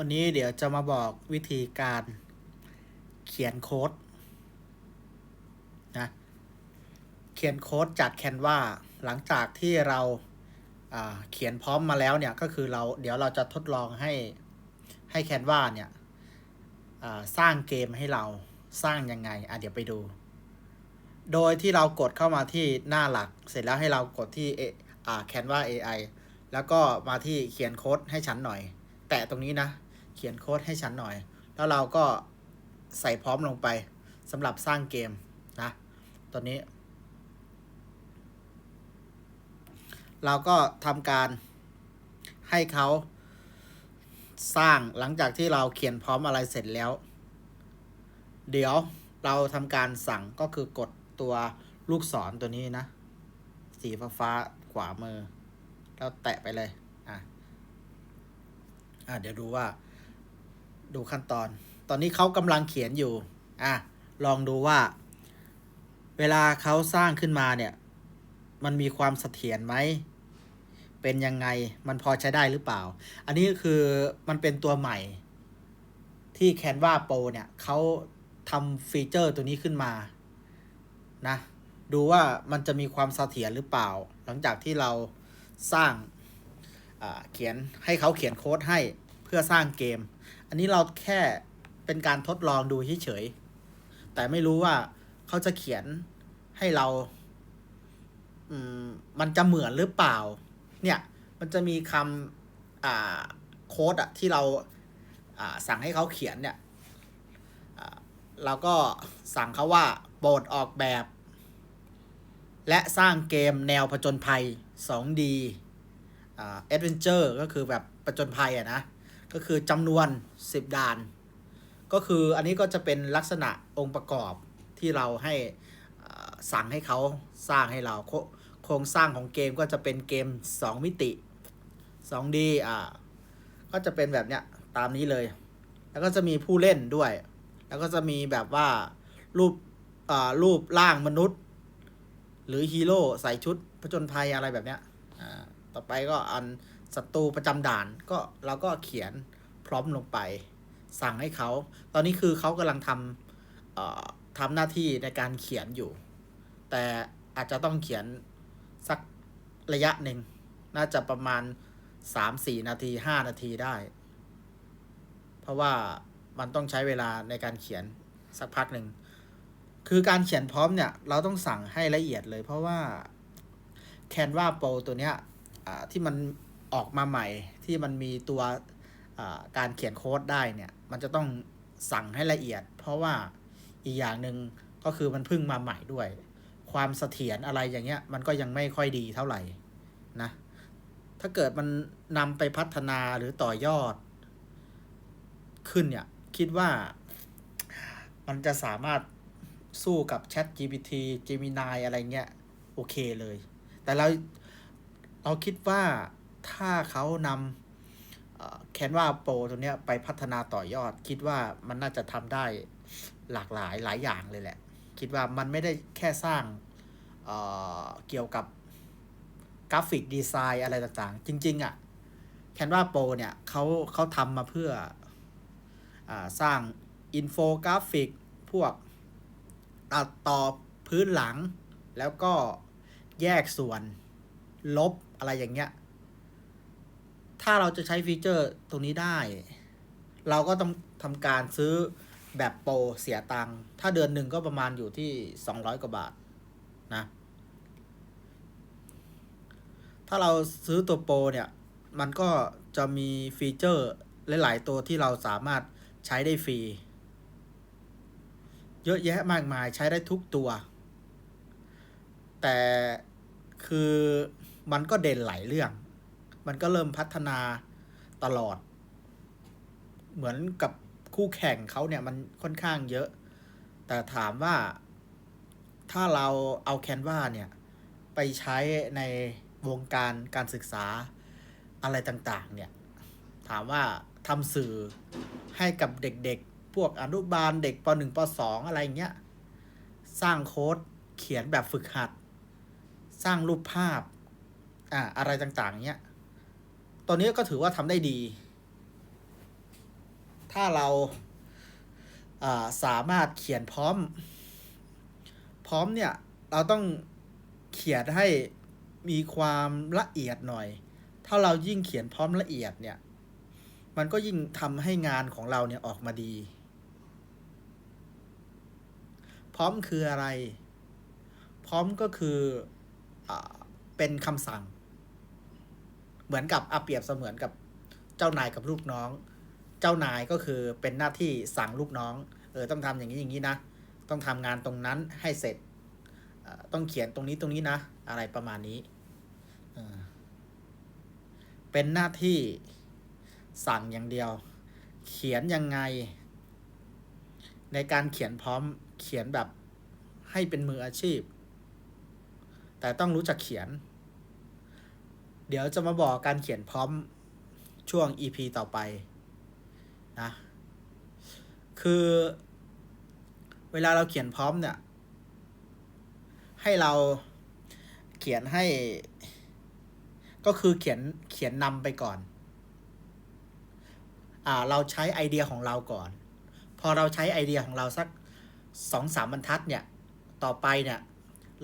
วันนี้เดี๋ยวจะมาบอกวิธีการเขียนโค้ดนะ เขียนโค้ดจาก Canva หลังจากที่เราาเขียนพร้อมมาแล้วเนี่ย ก็คือเราเดี๋ยวเราจะทดลองให้ให้ Canva เนี่ยสร้างเกมให้เราสร้างยังไง อะเดี๋ยวไปดู โดยที่เรากดเข้ามาที่หน้าหลัก เสร็จแล้วให้เรากดที่ A อ่า Canva AI แล้วก็มาที่เขียนโค้ดให้ฉันหน่อย แตะตรงนี้นะ เขียนโค้ดให้ฉันหน่อย แล้วเราก็ใส่พร้อมลงไปสำหรับสร้างเกมนะตัวนี้ เราก็ทำการให้เขาสร้างหลังจากที่เราเขียนพร้อมอะไรเสร็จแล้ว เดี๋ยวเราทำการสั่งก็คือกดตัวลูกศรตัวนี้นะ สีฟ้าฟาๆขวามือ แล้วแตะไปเลย อะ อะ เดี๋ยวดูว่า ดูขั้นตอน ตอนนี้เขากำลังเขียนอยู่ อะ ลองดูว่า เวลาเขาสร้างขึ้นมาเนี่ย มันมีความเสถียรไหม เป็นยังไง มันพอใช้ได้หรือเปล่า อันนี้คือมันเป็นตัวใหม่ ที่ Canva Pro เนี่ยเขาทำฟีเจอร์ตัวนี้ขึ้นมา นะ ดูว่ามันจะมีความเสถียรหรือเปล่า หลังจากที่เราสร้างเขียนให้เขาเขียนโค้ดให้เพื่อสร้างเกม อันนี้เราแค่เป็นการทดลองดูเฉยๆ แต่ไม่รู้ว่าเขาจะเขียนให้เรา อืม มันจะเหมือนหรือเปล่า เนี่ย มันจะมีคำอ่า โค้ดอะที่เรา อ่า สั่งให้เขาเขียนเนี่ยอ่าเราก็สั่งเขาว่าโปรดออกแบบ และสร้างเกมแนวผจญภัย 2D อ่า Adventure ก็คือแบบผจญภัยอะนะ ก็คือจำนวน 10 ด่าน ก็คืออันนี้ก็จะเป็นลักษณะองค์ประกอบที่เราให้สั่งให้เขาสร้างให้เราโคโครงสร้างของเกมก็จะเป็นเกม 2 มิติ 2D อ่าก็จะเป็นแบบเนี้ยตามนี้เลย แล้วก็จะมีผู้เล่นด้วย แล้วก็จะมีแบบว่ารูปอ่ารูปร่างมนุษย์ หรือฮีโร่ใส่ชุดผจญภัยอะไรแบบเนี้ยอ่าต่อไปก็อัน ศัตรูประจำด่านก็เราก็เขียนพร้อมลงไป สั่งให้เขา ตอนนี้คือเขากำลังทำทำหน้าที่ในการเขียนอยู่ แต่อาจจะต้องเขียนสักระยะหนึ่ง น่าจะประมาณสามสี่นาทีห้านาทีได้ เพราะว่ามันต้องใช้เวลาในการเขียนสักพักหนึ่ง คือการเขียนพร้อมเนี่ย เราต้องสั่งให้ละเอียดเลย เพราะว่า Canva Pro ตัวเนี้ยที่มัน ออกมาใหม่ที่มันมีตัวการเขียนโค้ดได้เนี่ย มันจะต้องสั่งให้ละเอียด เพราะว่าอีกอย่างหนึ่งก็คือมันเพิ่งมาใหม่ด้วย ความเสถียรอะไรอย่างเงี้ย มันก็ยังไม่ค่อยดีเท่าไหร่นะ ถ้าเกิดมันนำไปพัฒนาหรือต่อยอด ขึ้นเนี่ย คิดว่า มันจะสามารถสู้กับ Chat GPT Gemini อะไรเงี้ย โอเคเลย แต่เราเราคิดว่า ถ้าเขานำแคนวาโปรตัวเนี้ยไปพัฒนาต่อยอด คิดว่ามันน่าจะทำได้หลากหลายหลายอย่างเลยแหละ คิดว่ามันไม่ได้แค่สร้างเเกี่ยวกับกราฟิกดีไซน์อะไรต่างๆ จริง ๆอะแคนวาโปรเนี่ยเขาเขาทำมาเพื่ออสร้างอินโฟกราฟิกพวกตัดต่อพื้นหลัง แล้วก็แยกส่วนลบอะไรอย่างเงี้ย ถ้าเราจะใช้ฟีเจอร์ตรงนี้ได้ เราก็ต้องทำการซื้อแบบโปรเสียตังค์ถ้าเดือนหนึ่งก็ประมาณอยู่ที่ 200 กว่าบาทนะ ถ้าเราซื้อตัวโปรเนี่ย มันก็จะมีฟีเจอร์หลาย ๆ ตัวที่เราสามารถใช้ได้ฟรี เยอะแยะมากมายใช้ได้ทุกตัว แต่คือมันก็เด่นหลายเรื่อง มันก็เริ่มพัฒนาตลอด เหมือนกับคู่แข่งเขาเนี่ยมันค่อนข้างเยอะ แต่ถามว่าถ้าเราเอาแคนวาเนี่ย ไปใช้ในวงการการศึกษาอะไรต่างๆ เนี่ย ถามว่าทำสื่อให้กับเด็กๆ พวกอนุบาลเด็กป .1 ป .2 อะไรเงี้ย สร้างโค้ดเขียนแบบฝึกหัด สร้างรูปภาพ อ่าอะไรต่างๆ เนี้ย ตอนนี้ก็ถือว่าทำได้ดี ถ้าเราาสามารถเขียนพร้อม พร้อมเนี่ย เราต้องเขียนให้มีความละเอียดหน่อย ถ้าเรายิ่งเขียนพร้อมละเอียดเนี่ย มันก็ยิ่งทำให้งานของเราเนี่ยออกมาดี พร้อมคืออะไร พร้อมก็คืออเป็นคำสั่ง เหมือนกับอาเปรียบเสมือนกับเจ้านายกับลูกน้อง เจ้านายก็คือเป็นหน้าที่สั่งลูกน้อง เออต้องทำอย่างนี้อย่างนี้นะ ต้องทำงานตรงนั้นให้เสร็จ ต้องเขียนตรงนี้ตรงนี้นะ อะไรประมาณนี้ เป็นหน้าที่สั่งอย่างเดียว เขียนยังไง ในการเขียนพร้อมเขียนแบบให้เป็นมืออาชีพ แต่ต้องรู้จักเขียน เดี๋ยวจะมาบอกการเขียนพร้อมช่วง EP ต่อไปนะ คือเวลาเราเขียนพร้อมเนี่ย ให้เราเขียนให้ ก็คือเขียนเขียนนำไปก่อน อ่า เราใช้ไอเดียของเราก่อน พอเราใช้ไอเดียของเราสักสองสามบรรทัดเนี่ย ต่อไปเนี่ย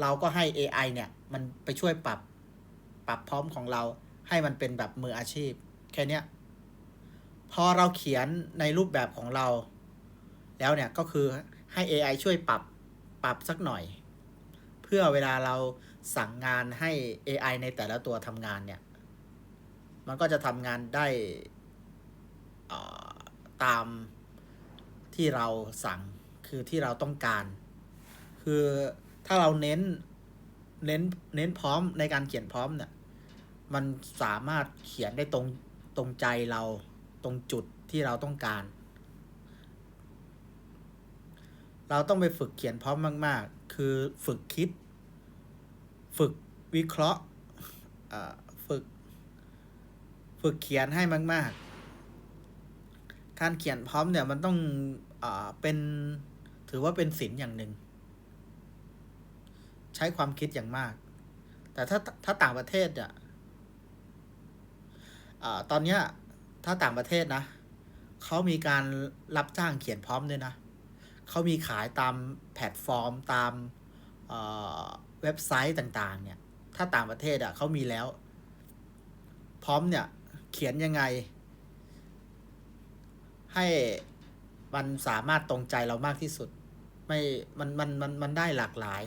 เราก็ให้ AI เนี่ย มันไปช่วยปรับ รับพร้อมของเราให้มันเป็นแบบมืออาชีพ แค่นี้พอเราเขียนในรูปแบบของเรา แล้วเนี่ยก็คือให้ AI ช่วยปรับปรับสักหน่อย เพื่อเวลาเราสั่งงานให้ AI ในแต่ละตัวทำงานเนี่ย มันก็จะทำงานได้ตามที่เราสั่งคือที่เราต้องการ คือถ้าเราเน้นเน้นเน้นพร้อมในการเขียนพร้อมเนี่ย มันสามารถเขียนได้ตรงตรงใจเราตรงจุดที่เราต้องการ เราต้องไปฝึกเขียนพร้อมมาก ๆ คือฝึกคิด ฝึกวิเคราะห์ฝึก ฝึกเขียนให้มาก ๆ การเขียนพร้อมเนี่ยมันต้องอเป็นถือว่าเป็นศิลป์อย่างหนึ่ง ใช้ความคิดอย่างมาก แต่ถ้าถ้าต่างประเทศเนี่ย อตอนเนี้ยถ้าต่างประเทศนะเขามีการรับจ้างเขียนพร้อมด้วยนะเขามีขายตามแพลตฟอร์มตามเเว็บไซต์ต่างๆ เนี่ย ถ้าต่างประเทศอะเขามีแล้ว พร้อมเนี่ย เขียนยังไง ให้มันสามารถตรงใจเรามากที่สุด ไม่ มัน มัน มัน มันได้หลากหลาย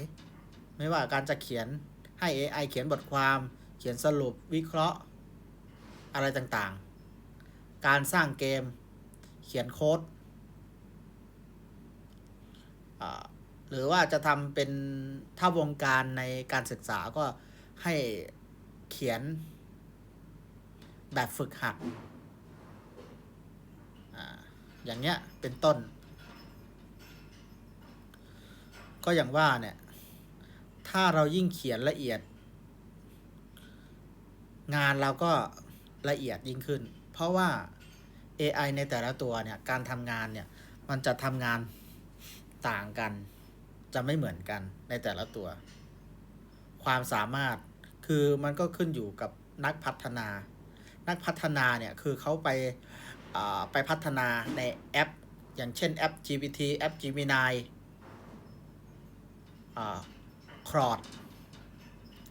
ไม่ว่าการจะเขียนให้ AI เขียนบทความ เขียนสรุปวิเคราะห์ อะไรต่างๆ การสร้างเกม เขียนโค้ด หรือว่าจะทำเป็นถ้าวงการในการศึกษาก็ให้เขียนแบบฝึกหัดอ่าอย่างเนี้ยเป็นต้น ก็อย่างว่าเนี่ย ถ้าเรายิ่งเขียนละเอียด งานเราก็ ละเอียดยิ่งขึ้น เพราะว่า AI ในแต่ละตัวเนี่ยการทำงานเนี่ยมันจะทำงานต่างกัน จะไม่เหมือนกันในแต่ละตัว ความสามารถคือมันก็ขึ้นอยู่กับนักพัฒนา นักพัฒนาเนี่ยคือเขาไปไปพัฒนาในแอป อย่างเช่นแอป GPT แอป Gemini อ่าครอด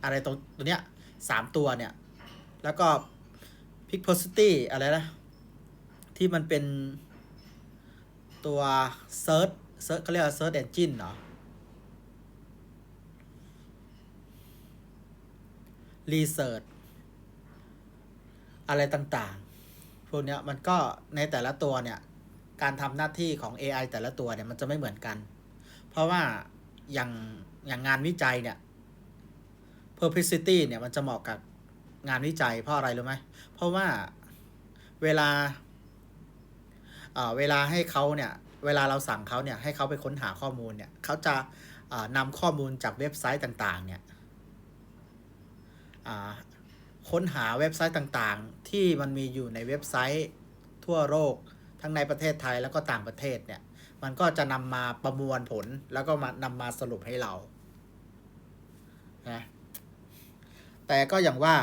อะไรตรงตัวเนี้ยสามตัวเนี่ย แล้วก็ Pixposity อะไรนะ ที่มันเป็นตัว Search Search เขาเรียกว่า Search Engine เหรอ Research อะไรต่างๆ พวกเนี้ยมันก็ในแต่ละตัวเนี่ย การทำหน้าที่ของ AI แต่ละตัวเนี่ยมันจะไม่เหมือนกัน เพราะว่าอย่างอย่างงานวิจัยเนี่ย Perplexity เนี่ยมันจะเหมาะกับ งานวิจัยเพราะอะไรรู้ไหมเพราะว่าเวลาเอ่อเวลาให้เขาเนี่ยเวลาเราสั่งเขาเนี่ยให้เขาไปค้นหาข้อมูลเนี่ยเขาจะนำข้อมูลจากเว็บไซต์ต่างๆเนี่ยค้นหาเว็บไซต์ต่างๆ ที่มันมีอยู่ในเว็บไซต์ทั่วโลกทั้งในประเทศไทยแล้วก็ต่างประเทศเนี่ยมันก็จะนำมาประมวลผลแล้วก็มานำมาสรุปให้เรานะแต่ก็อย่างว่า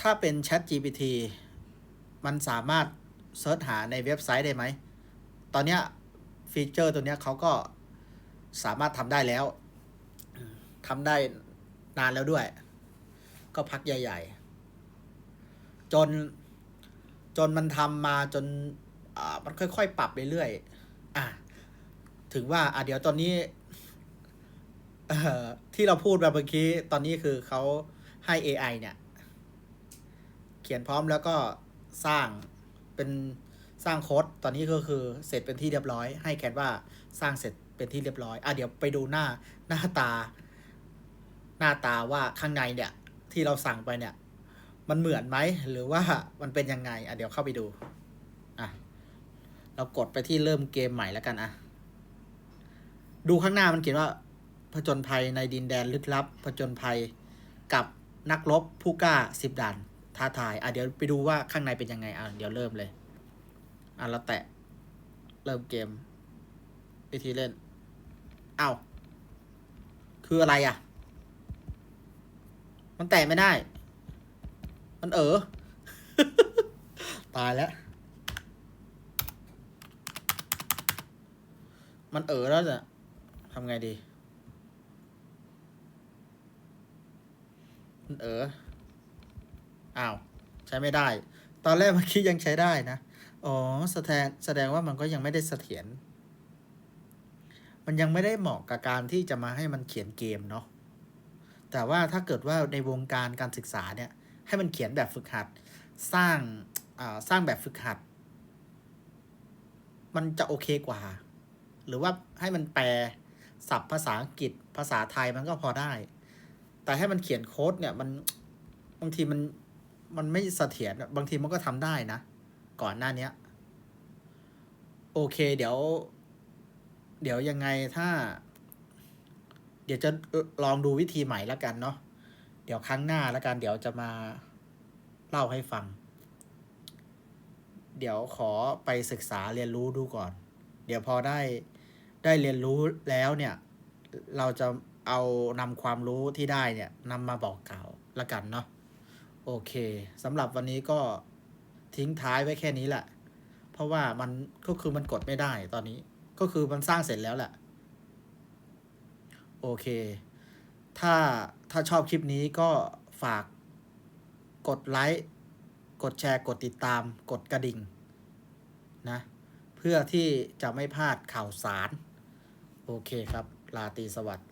ถ้าเป็น Chat GPT มันสามารถเซิร์ชหาในเว็บไซต์ได้ไหม ตอนเนี้ยฟีเจอร์ตัวเนี้ยเขาก็สามารถทำได้แล้วทำได้นานแล้วด้วย ก็พักใหญ่ ๆ จนจนมันทำมาจนอ่ามันค่อย ๆ ปรับเรื่อยๆอะถึงว่าอะเดี๋ยวตอนนี้ที่เราพูดมาเมื่อกี้ ตอนนี้คือเขา ให้ AI เนี่ย เขียนพร้อมแล้วก็สร้างเป็นสร้างโค้ดตอนนี้ก็คือเสร็จเป็นที่เรียบร้อย ให้แคนว่าสร้างเสร็จเป็นที่เรียบร้อยอะเดี๋ยวไปดูหน้าหน้าตา หน้าตาว่าข้างในเนี่ย ที่เราสั่งไปเนี่ย มันเหมือนไหมหรือว่ามันเป็นยังไงอะเดี๋ยวเข้าไปดูอะเรากดไปที่เริ่มเกมใหม่แล้วกันอะดูข้างหน้ามันเขียนว่าผจญภัยในดินแดนลึกลับผจญภัยกับ นักรบผู้กล้าสิบด่านท้าทายอะเดี๋ยวไปดูว่าข้างในเป็นยังไงอะเดี๋ยวเริ่มเลยอะเราแตะ เริ่มเกม วิธีเล่นเอ้าคืออะไรอะ มันแตะไม่ได้ มันเออตายแล้ว มันเออแล้วจะทำไงดี มัน เอออ้าว ใช้ไม่ได้ ตอนแรกเมื่อกี้ยังใช้ได้นะ อ๋อแสดงแสดงว่ามันก็ยังไม่ได้เสถียรมันยังไม่ได้เหมาะกับการที่จะมาให้มันเขียนเกมเนาะแต่ว่าถ้าเกิดว่าในวงการการศึกษาเนี่ย ให้มันเขียนแบบฝึกหัด สร้างอ่าสร้างแบบฝึกหัด มันจะโอเคกว่า หรือว่าให้มันแปลศัพท์ภาษาอังกฤษภาษาไทยมันก็พอได้ แต่ให้มันเขียนโค้ดเนี่ยมันบางทีมันมันไม่เสถียรบางทีมันก็ทำได้นะ ก่อนหน้าเนี้ยโอเค เดี๋ยว เดี๋ยวยังไงถ้า เดี๋ยวจะลองดูวิธีใหม่แล้วกันเนาะเดี๋ยวครั้งหน้าแล้วกัน เดี๋ยวจะมาเล่าให้ฟัง เดี๋ยวขอไปศึกษาเรียนรู้ดูก่อน เดี๋ยวพอได้ได้เรียนรู้แล้วเนี่ย เราจะ เอานำความรู้ที่ได้เนี่ยนำมาบอกกล่าวละกันเนาะโอเคสำหรับวันนี้ก็ทิ้งท้ายไว้แค่นี้แหละ เพราะว่ามันก็คือมันกดไม่ได้ตอนนี้ก็คือมันสร้างเสร็จแล้วแหละโอเค ถ้าถ้าชอบคลิปนี้ก็ฝากกดไลค์กดแชร์กดติดตามกดกระดิ่งนะเพื่อที่จะไม่พลาดข่าวสาร โอเคครับ ลาตีสวัสดิ์